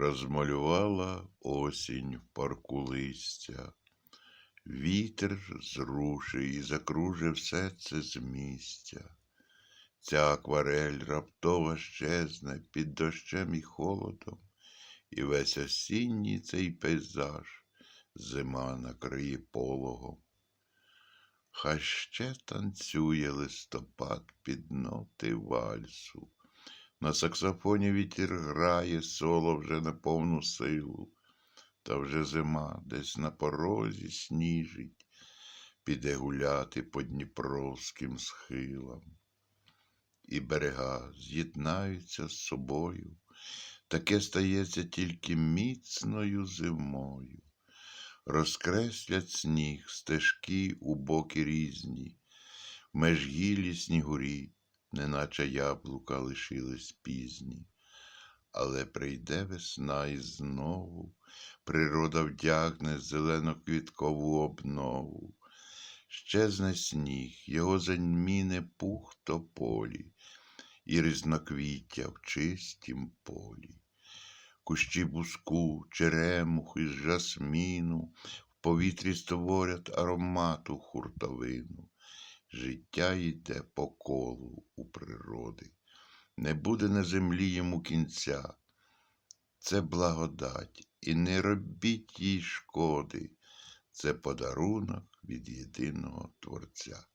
Розмалювала осінь в парку листя, Вітер зрушив і закружив все це з місця. Ця акварель раптово щезне під дощем і холодом, І весь осінній цей пейзаж зима накриє пологом. Хай ще танцює листопад під ноти вальсу. На саксофоні вітер грає соло вже на повну силу, та вже зима десь на порозі сніжить, піде гуляти по дніпровським схилам. І берега з'єднаються з собою, таке стається тільки міцною зимою. Розкреслять сніг, стежки у боки різні, в межгіллі снігурі, неначе яблука лишились пізні. Але прийде весна і знову природа вдягне зелено-квіткову обнову. Щезне сніг, його заміне пух тополі, і різноквіття в чистім полі. Кущі буску, черемухи з жасміну в повітрі створять аромату хуртовину. Життя йде по колу у природи, не буде на землі йому кінця. Це благодать, і не робіть їй шкоди, це подарунок від єдиного Творця.